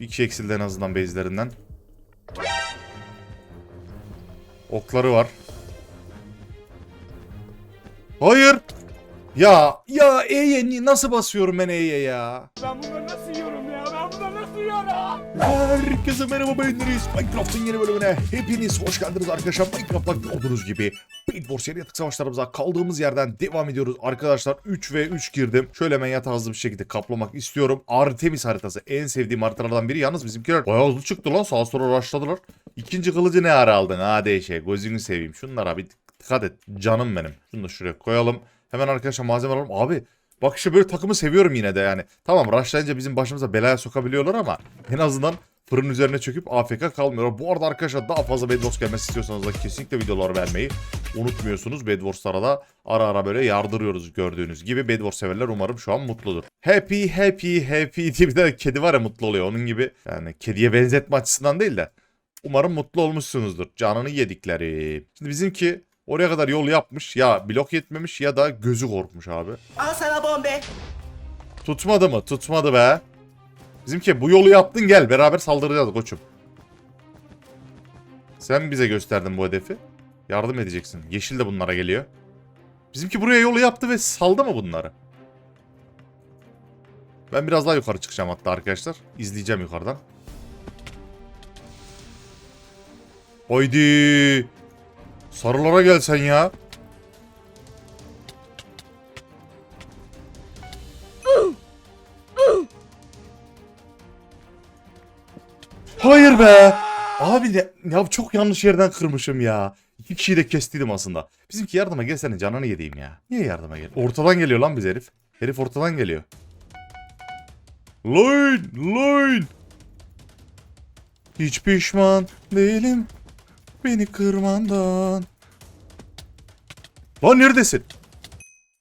Bir kişi eksildi en azından base'lerinden. Okları var. Hayır. Ya ya E'ye nasıl basıyorum ben E'ye ya? Ben bunları nasıl yiyorum yiyorum? Herkese merhaba ben Deniz. Minecraft'ın yeni bölümüne hepiniz hoş geldiniz arkadaşlar. Minecraft'ta gördüğünüz gibi Bed Wars yeni yatık savaşlarımıza kaldığımız yerden devam ediyoruz. Arkadaşlar 3 ve 3 girdim. Şöyle hemen yatağı hızlı bir şekilde kaplamak istiyorum. Artemis haritası en sevdiğim haritalardan biri. Yalnız bizimkiler bayağı hızlı çıktı lan. Sağa sola rushladılar. İkinci kılıcı ne ara aldın? Hadi şey gözünü seveyim. Şunlara bir dikkat et. Canım benim. Şunu da şuraya koyalım. Hemen arkadaşlar malzeme alalım. Abi Bak işte böyle takımı seviyorum yine de yani. Tamam rushlayınca bizim başımıza belaya sokabiliyorlar ama en azından fırın üzerine çöküp AFK kalmıyorlar. Bu arada arkadaşlar daha fazla Bed Wars gelmesi istiyorsanız da kesinlikle videolar vermeyi unutmuyorsunuz. Bed Wars'lara da ara ara böyle yardırıyoruz gördüğünüz gibi. Bed Wars severler umarım şu an mutludur. Happy happy happy diye bir de kedi var ya mutlu oluyor onun gibi. Yani kediye benzetme açısından değil de. Umarım mutlu olmuşsunuzdur. Canını yedikleri. Şimdi bizimki oraya kadar yol yapmış. Ya blok yetmemiş ya da gözü korkmuş abi. Al sana bombe. Tutmadı mı? Tutmadı be. Bizimki bu yolu yaptın gel beraber saldıracağız koçum. Sen bize gösterdin bu hedefi. Yardım edeceksin. Yeşil de bunlara geliyor. Bizimki buraya yolu yaptı ve saldı mı bunları? Ben biraz daha yukarı çıkacağım hatta arkadaşlar. İzleyeceğim yukarıdan. Haydi. Sarılara gel sen ya. Hayır be. Abi ne, ya çok yanlış yerden kırmışım ya. İki kişiyi de kestiydim aslında. Bizimki yardıma gelsene canını yediğim ya. Niye yardıma gel? Ortadan geliyor lan biz herif. Herif ortadan geliyor. Line, line. Hiç pişman değilim beni kırmandan. Lan neredesin?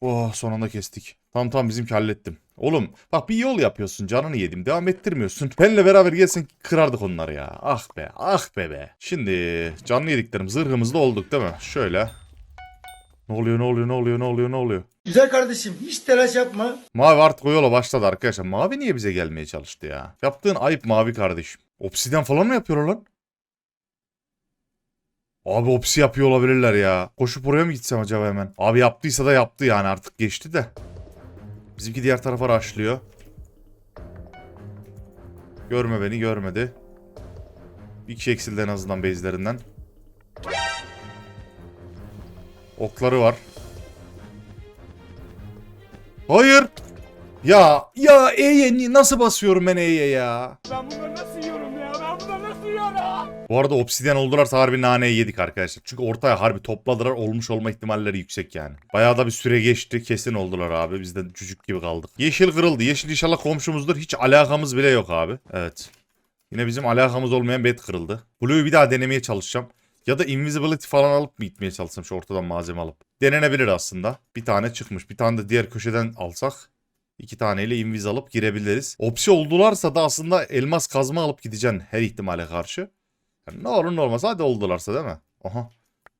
Oh sonunda kestik. Tamam tamam bizimki hallettim. Oğlum bak bir yol yapıyorsun canını yedim devam ettirmiyorsun. Benle beraber gelsin kırardık onları ya. Ah be ah be be. Şimdi canlı yediklerim zırhımızda olduk değil mi? Şöyle. Ne oluyor ne oluyor ne oluyor ne oluyor ne oluyor? Güzel kardeşim hiç telaş yapma. Mavi artık o yola başladı arkadaşlar. Mavi niye bize gelmeye çalıştı ya? Yaptığın ayıp mavi kardeşim. Obsiden falan mı yapıyorlar lan? Abi opsi yapıyor olabilirler ya. Koşup oraya mı gitsem acaba hemen? Abi yaptıysa da yaptı yani artık geçti de. Bizimki diğer tarafa raşlıyor. Görme beni görmedi. Bir kişi eksildi en azından base'lerinden. Okları var. Hayır. Ya ya E'ye nasıl basıyorum ben E'ye ya? Ben bunları nasıl yiyorum Bu arada obsidyen oldularsa harbi naneyi yedik arkadaşlar. Çünkü ortaya harbi topladılar olmuş olma ihtimalleri yüksek yani. Bayağı da bir süre geçti kesin oldular abi. Biz de cücük gibi kaldık. Yeşil kırıldı. Yeşil inşallah komşumuzdur. Hiç alakamız bile yok abi. Evet. Yine bizim alakamız olmayan bed kırıldı. Blue'yu bir daha denemeye çalışacağım. Ya da invisibility falan alıp mı gitmeye çalışsam şu ortadan malzeme alıp. Denenebilir aslında. Bir tane çıkmış. Bir tane de diğer köşeden alsak. İki taneyle invis alıp girebiliriz. Opsi oldularsa da aslında elmas kazma alıp gideceksin her ihtimale karşı. Yani ne olur ne olmaz hadi oldularsa değil mi? Aha.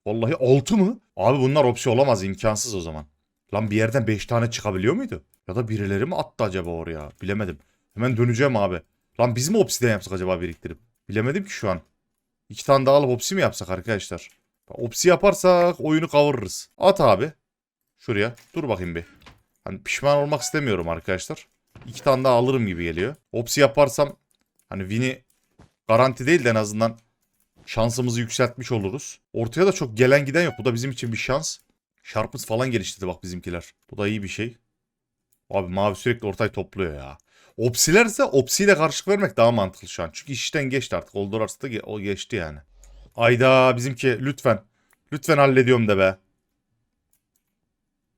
Vallahi 6 mı? Abi bunlar opsi olamaz imkansız o zaman. Lan bir yerden 5 tane çıkabiliyor muydu? Ya da birileri mi attı acaba oraya? Bilemedim. Hemen döneceğim abi. Lan biz mi opsiden yapsak acaba biriktirip? Bilemedim ki şu an. İki tane daha alıp opsi mi yapsak arkadaşlar? Opsi yaparsak oyunu kavururuz. At abi. Şuraya. Dur bakayım bir. Hani pişman olmak istemiyorum arkadaşlar. İki tane daha alırım gibi geliyor. Opsi yaparsam hani win'i garanti değil de en azından şansımızı yükseltmiş oluruz. Ortaya da çok gelen giden yok. Bu da bizim için bir şans. Şarpız falan geliştirdi bak bizimkiler. Bu da iyi bir şey. Abi mavi sürekli ortayı topluyor ya. Opsilerse opsiyle karşılık vermek daha mantıklı şu an. Çünkü işten geçti artık. Oldularsa da ge- o geçti yani. Ayda bizimki lütfen. Lütfen hallediyorum de be.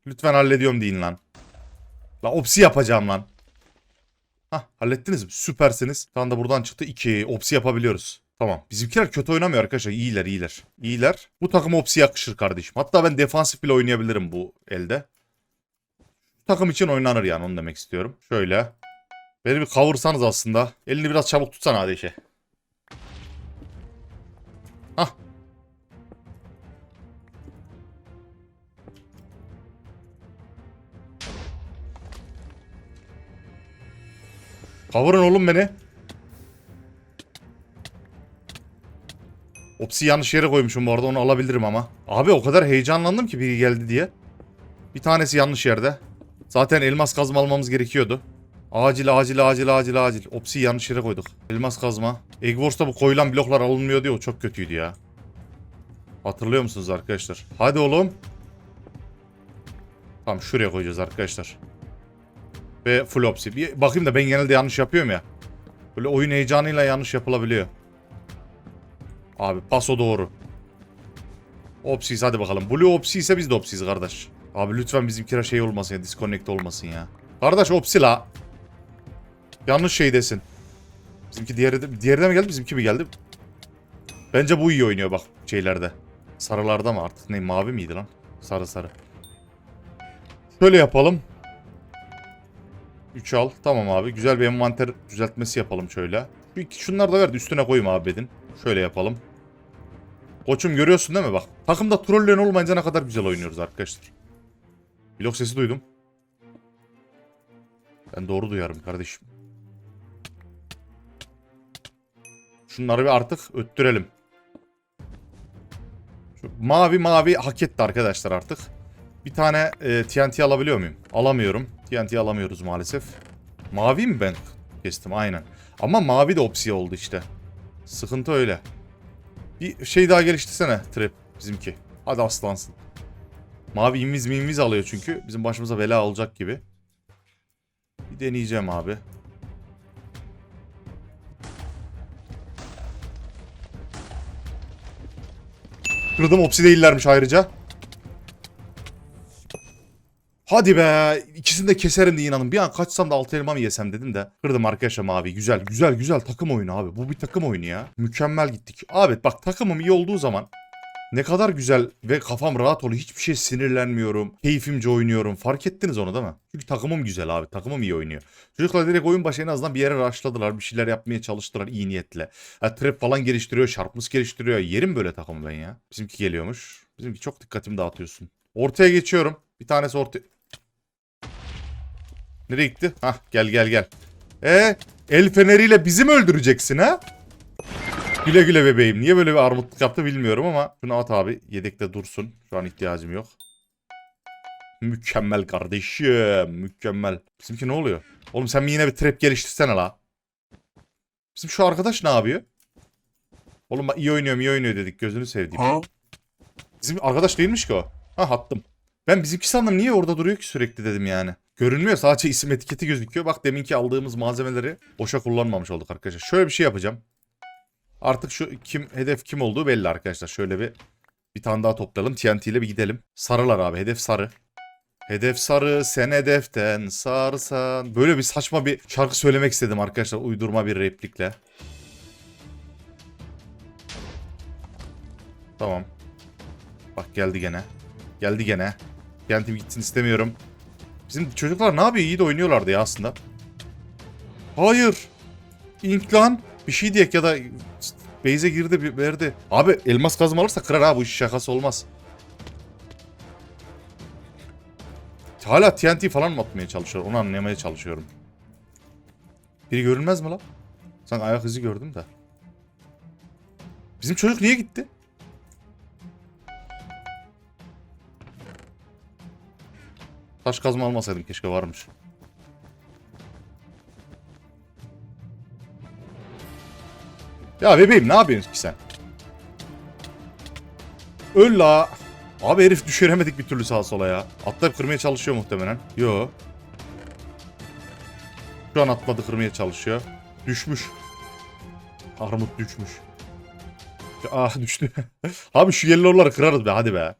Lütfen hallediyorum deyin lan. La opsi yapacağım lan. Hah hallettiniz mi? Süpersiniz. Şu anda buradan çıktı 2. Opsi yapabiliyoruz. Tamam. Bizimkiler kötü oynamıyor arkadaşlar. İyiler iyiler. İyiler. Bu takım opsi yakışır kardeşim. Hatta ben defansif bile oynayabilirim bu elde. Takım için oynanır yani onu demek istiyorum. Şöyle. Beni bir kavursanız aslında. Elini biraz çabuk tutsana hadi işe. Hah. Kavurun oğlum beni. Opsi yanlış yere koymuşum bu arada onu alabilirim ama. Abi o kadar heyecanlandım ki biri geldi diye. Bir tanesi yanlış yerde. Zaten elmas kazma almamız gerekiyordu. Acil acil acil acil acil. Opsi yanlış yere koyduk. Elmas kazma. Egg Wars'ta bu koyulan bloklar alınmıyor diye o çok kötüydü ya. Hatırlıyor musunuz arkadaşlar? Hadi oğlum. Tamam şuraya koyacağız arkadaşlar. Ve full opsi. Bakayım da ben genelde yanlış yapıyorum ya. Böyle oyun heyecanıyla yanlış yapılabiliyor. Abi paso doğru. Opsiyiz hadi bakalım. Blue opsi ise biz de opsiyiz kardeş. Abi lütfen bizimkiler şey olmasın ya. Disconnect olmasın ya. Kardeş opsi la. Yanlış şey desin. Bizimki diğeri de, diğeri de mi geldi bizimki mi geldi? Bence bu iyi oynuyor bak şeylerde. Sarılarda mı artık ne mavi miydi lan? Sarı sarı. Şöyle yapalım. 3 al. Tamam abi. Güzel bir envanter düzeltmesi yapalım şöyle. Şunları da ver üstüne koyayım abi bedin. Şöyle yapalım. Koçum görüyorsun değil mi bak. Takımda trolleyen olmayınca ne kadar güzel oynuyoruz arkadaşlar. Blok sesi duydum. Ben doğru duyarım kardeşim. Şunları bir artık öttürelim. Şu mavi mavi hak etti arkadaşlar artık. Bir tane e, TNT alabiliyor muyum? Alamıyorum. TNT alamıyoruz maalesef. Mavi mi ben kestim aynen. Ama mavi de opsiye oldu işte. Sıkıntı öyle. Bir şey daha geliştirsene trap bizimki. Hadi aslansın. Mavi inviz mi inviz alıyor çünkü. Bizim başımıza bela olacak gibi. Bir deneyeceğim abi. Kırdım opsi değillermiş ayrıca. Hadi be. İkisini de keserim diye inanın. Bir an kaçsam da altı elma mı yesem dedim de. Kırdım arkadaşlar mavi. Güzel güzel güzel takım oyunu abi. Bu bir takım oyunu ya. Mükemmel gittik. Abi bak takımım iyi olduğu zaman ne kadar güzel ve kafam rahat oluyor. Hiçbir şey sinirlenmiyorum. Keyfimce oynuyorum. Fark ettiniz onu değil mi? Çünkü takımım güzel abi. Takımım iyi oynuyor. Çocuklar direkt oyun başı en azından bir yere rushladılar. Bir şeyler yapmaya çalıştılar iyi niyetle. Ha, trap falan geliştiriyor. Sharpness geliştiriyor. Yerim böyle takımı ben ya. Bizimki geliyormuş. Bizimki çok dikkatimi dağıtıyorsun. Ortaya geçiyorum. Bir tanesi ortaya... Nereye gitti? Hah gel gel gel. E el feneriyle bizi mi öldüreceksin ha? Güle güle bebeğim. Niye böyle bir armutluk yaptı bilmiyorum ama. Şunu at abi. Yedekte dursun. Şu an ihtiyacım yok. Mükemmel kardeşim. Mükemmel. Bizimki ne oluyor? Oğlum sen yine bir trap geliştirsene la. Bizim şu arkadaş ne yapıyor? Oğlum iyi oynuyor iyi oynuyor dedik. Gözünü sevdiğim. Bizim arkadaş değilmiş ki o. Ha attım. Ben bizimki sandım niye orada duruyor ki sürekli dedim yani. Görünmüyor sadece isim etiketi gözüküyor. Bak deminki aldığımız malzemeleri boşa kullanmamış olduk arkadaşlar. Şöyle bir şey yapacağım. Artık şu kim hedef kim olduğu belli arkadaşlar. Şöyle bir bir tane daha toplayalım. TNT ile bir gidelim. Sarılar abi. Hedef sarı. Hedef sarı sen hedeften sarsan. Böyle bir saçma bir şarkı söylemek istedim arkadaşlar. Uydurma bir replikle. Tamam. Bak geldi gene. Geldi gene. TNT'm gitsin istemiyorum. Bizim çocuklar ne yapıyor? İyi de oynuyorlardı ya aslında. Hayır. İnk. Bir şey diyek ya da Beyze girdi bir- verdi. Abi elmas kazma alırsa kırar ha bu iş şakası olmaz. Hala TNT falan mı atmaya çalışıyor? Onu anlamaya çalışıyorum. Biri görünmez mi lan? Sen ayak izi gördüm de. Bizim çocuk niye gitti? Taş kazma almasaydım keşke varmış. Ya bebeğim ne yapıyorsun ki sen? Öl la. Abi herif düşüremedik bir türlü sağa sola ya. Atlayıp kırmaya çalışıyor muhtemelen. Yo. Şu an atladı kırmaya çalışıyor. Düşmüş. Armut düşmüş. Ah düştü. Abi şu yellow'ları kırarız be hadi be.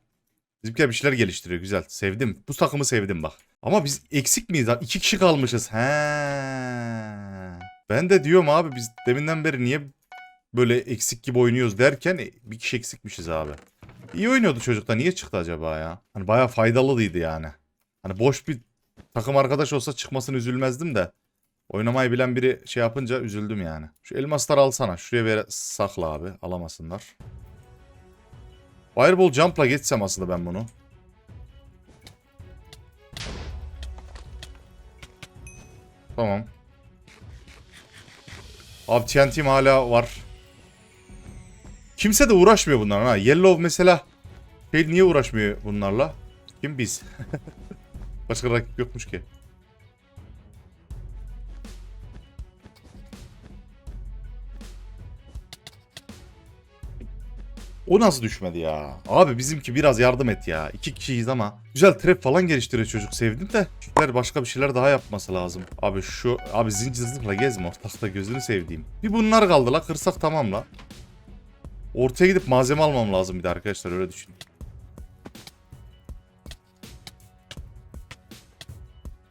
Bizimkiler bir şeyler geliştiriyor güzel. Sevdim. Bu takımı sevdim bak. Ama biz eksik miyiz? lan? İki kişi kalmışız. He. Ben de diyorum abi biz deminden beri niye böyle eksik gibi oynuyoruz derken e, bir kişi eksikmişiz abi. İyi oynuyordu çocuk da niye çıktı acaba ya? Hani bayağı faydalıydı yani. Hani boş bir takım arkadaş olsa çıkmasını üzülmezdim de. Oynamayı bilen biri şey yapınca üzüldüm yani. Şu elmasları alsana. Şuraya bir sakla abi. Alamasınlar. Fireball jump'la geçsem aslında ben bunu. Tamam. Abi TNT'm hala var. Kimse de uğraşmıyor bunlarla ha. Yellow mesela şey niye uğraşmıyor bunlarla? Kim biz? Başka rakip yokmuş ki. O nasıl düşmedi ya? Abi bizimki biraz yardım et ya. İki kişiyiz ama. Güzel trap falan geliştiriyor çocuk sevdim de. Çocuklar başka bir şeyler daha yapması lazım. Abi şu abi zincir zırhla gezme ortakta gözünü sevdiğim. Bir bunlar kaldı la kırsak tamam la. Ortaya gidip malzeme almam lazım bir de arkadaşlar öyle düşün.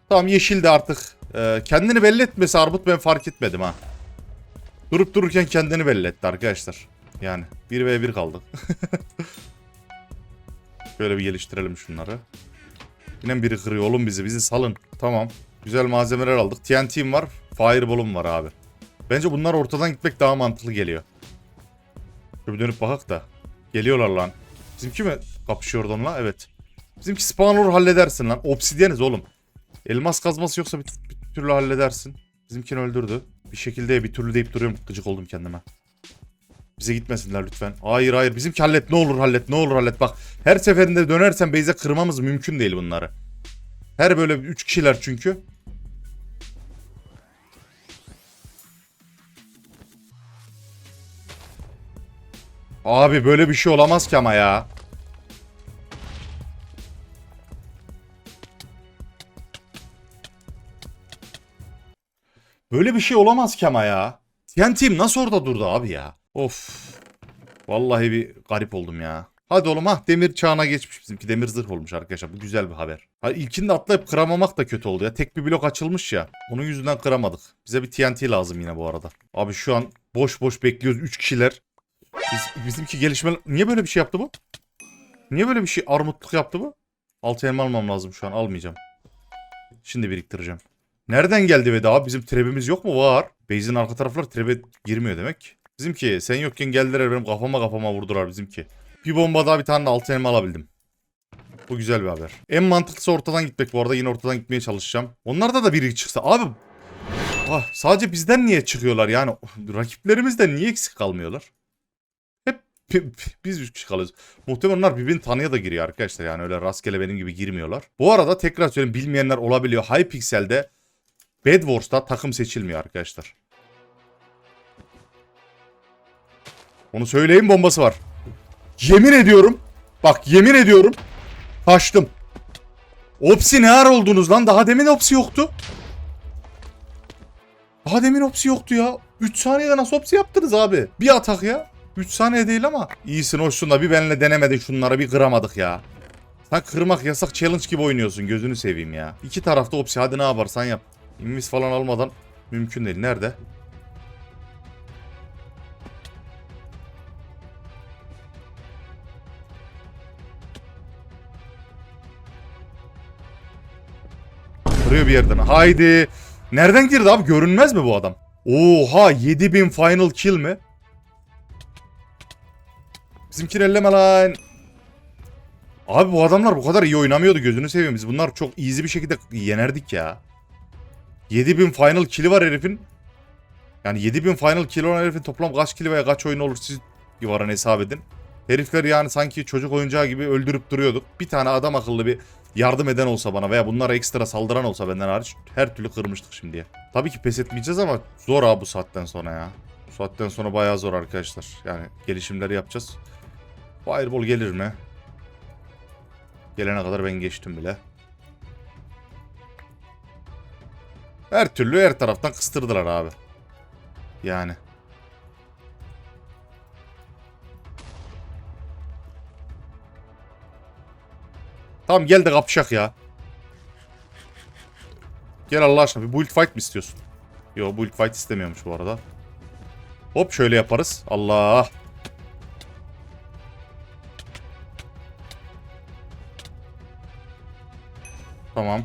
Tamam yeşil de artık e, kendini belli etmesi Armut ben fark etmedim ha. Durup dururken kendini belli etti arkadaşlar. Yani 1 ve 1 kaldı. Şöyle bir geliştirelim şunları. Yine biri kırıyor oğlum bizi. Bizi salın. Tamam. Güzel malzemeler aldık. TNT'm var. Fireball'um var abi. Bence bunlar ortadan gitmek daha mantıklı geliyor. Şöyle dönüp bakak da. Geliyorlar lan. Bizimki mi kapışıyor onunla? Evet. Bizimki spawn olur halledersin lan. Obsidyeniz oğlum. Elmas kazması yoksa bir, bir türlü halledersin. Bizimkini öldürdü. Bir şekilde bir türlü deyip duruyorum. Gıcık oldum kendime. Bize gitmesinler lütfen. Hayır hayır bizimki hallet ne olur hallet ne olur hallet. Bak her seferinde dönersen base'e kırmamız mümkün değil bunları. Her böyle 3 kişiler çünkü. Abi böyle bir şey olamaz ki ama ya. Böyle bir şey olamaz ki ama ya. TNT'm nasıl orada durdu abi ya? Of. Vallahi bir garip oldum ya. Hadi oğlum ha demir çağına geçmiş bizimki. Demir zırh olmuş arkadaşlar. Bu güzel bir haber. Ha, ilkinde atlayıp kıramamak da kötü oldu ya. Tek bir blok açılmış ya. Onun yüzünden kıramadık. Bize bir TNT lazım yine bu arada. Abi şu an boş boş bekliyoruz. 3 kişiler. Biz, bizimki gelişme... Niye böyle bir şey yaptı bu? Niye böyle bir şey armutluk yaptı bu? Altı elma almam lazım şu an. Almayacağım. Şimdi biriktireceğim. Nereden geldi Veda abi? Bizim trebimiz yok mu? Var. Base'in arka tarafları trebe girmiyor demek. Bizimki sen yokken geldiler benim kafama kafama vurdular bizimki. Bir bomba daha bir tane de altı elma alabildim. Bu güzel bir haber. En mantıklısı ortadan gitmek bu arada. Yine ortadan gitmeye çalışacağım. Onlarda da biri çıksa. Abi ah, sadece bizden niye çıkıyorlar yani? Rakiplerimizden niye eksik kalmıyorlar? Hep bi- bi- biz üç kişi kalıyoruz. Muhtemelen onlar birbirini tanıya da giriyor arkadaşlar. Yani öyle rastgele benim gibi girmiyorlar. Bu arada tekrar söyleyeyim bilmeyenler olabiliyor. Hypixel'de Bed Wars'ta takım seçilmiyor arkadaşlar. Onu söyleyeyim bombası var. Yemin ediyorum. Bak yemin ediyorum. Kaçtım. Opsi ne ara oldunuz lan? Daha demin opsi yoktu. Daha demin opsi yoktu ya. 3 saniyede nasıl opsi yaptınız abi? Bir atak ya. 3 saniye değil ama. İyisin hoşsun da bir benle denemedin şunları bir kıramadık ya. Sen kırmak yasak challenge gibi oynuyorsun gözünü seveyim ya. İki tarafta opsi hadi ne yaparsan yap. İnvis falan almadan mümkün değil. Nerede? Kırıyor bir yerden. Haydi. Nereden girdi abi? Görünmez mi bu adam? Oha 7000 final kill mi? Bizimkini elleme lan. Abi bu adamlar bu kadar iyi oynamıyordu gözünü seveyim. Biz bunlar çok easy bir şekilde yenerdik ya. 7000 final kill'i var herifin. Yani 7000 final kill olan herifin toplam kaç kill veya kaç oyun olur siz yuvarını hesap edin. Herifler yani sanki çocuk oyuncağı gibi öldürüp duruyorduk. Bir tane adam akıllı bir yardım eden olsa bana veya bunlara ekstra saldıran olsa benden hariç her türlü kırmıştık şimdiye. Tabii ki pes etmeyeceğiz ama zor abi bu saatten sonra ya. Bu saatten sonra bayağı zor arkadaşlar. Yani gelişimleri yapacağız. Fireball gelir mi? Gelene kadar ben geçtim bile. Her türlü her taraftan kıstırdılar abi. Yani. Tamam gel de kapışak ya. Gel Allah aşkına bir build fight mi istiyorsun? Yo build fight istemiyormuş bu arada. Hop şöyle yaparız. Allah. Tamam.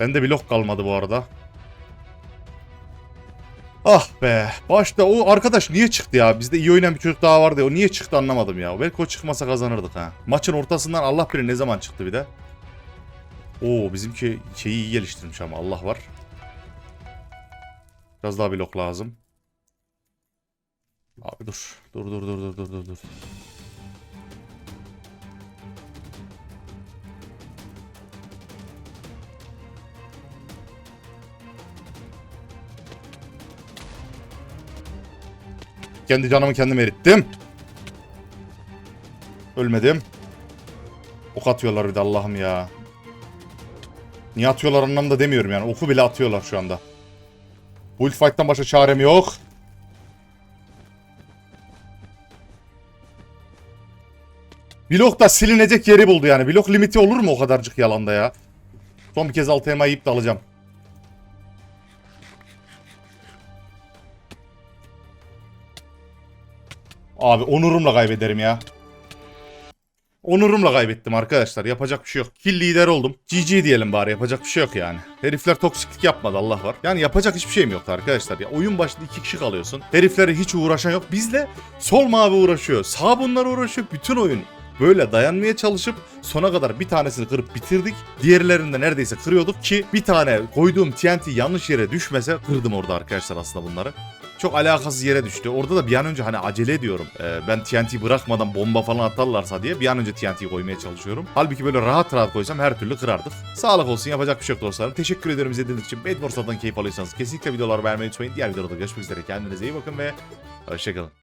Bende blok kalmadı bu arada. Ah be. Başta o arkadaş niye çıktı ya? Bizde iyi oynayan bir çocuk daha vardı ya. O niye çıktı anlamadım ya. Belki o çıkmasa kazanırdık ha. Maçın ortasından Allah bilir ne zaman çıktı bir de. Oo bizimki şeyi iyi geliştirmiş ama Allah var. Biraz daha blok lazım. Abi dur. Dur dur dur dur dur dur dur. Kendi canımı kendim erittim. Ölmedim. Ok atıyorlar bir de Allah'ım ya. Niye atıyorlar anlamda demiyorum yani. Oku bile atıyorlar şu anda. Bullfight'tan başka çarem yok. Blok da silinecek yeri buldu yani. Blok limiti olur mu o kadarcık yalanda ya? Son bir kez altı elma yiyip de alacağım. Abi onurumla kaybederim ya. Onurumla kaybettim arkadaşlar. Yapacak bir şey yok. Kill lider oldum. GG diyelim bari. Yapacak bir şey yok yani. Herifler toksiklik yapmadı Allah var. Yani yapacak hiçbir şeyim yoktu arkadaşlar. Ya oyun başında iki kişi kalıyorsun. Heriflere hiç uğraşan yok. Bizle sol mavi uğraşıyor. Sağ bunlar uğraşıyor. Bütün oyun böyle dayanmaya çalışıp sona kadar bir tanesini kırıp bitirdik. Diğerlerini de neredeyse kırıyorduk ki bir tane koyduğum TNT yanlış yere düşmese kırdım orada arkadaşlar aslında bunları. Çok alakasız yere düştü. Orada da bir an önce hani acele ediyorum. Ee, ben TNT bırakmadan bomba falan atarlarsa diye bir an önce TNT koymaya çalışıyorum. Halbuki böyle rahat rahat koysam her türlü kırardık. Sağlık olsun yapacak bir şey yok dostlarım. Teşekkür ederim izlediğiniz için. Bedwars'tan keyif alıyorsanız kesinlikle videoları beğenmeyi unutmayın. Diğer videoda görüşmek üzere. Kendinize iyi bakın ve hoşçakalın.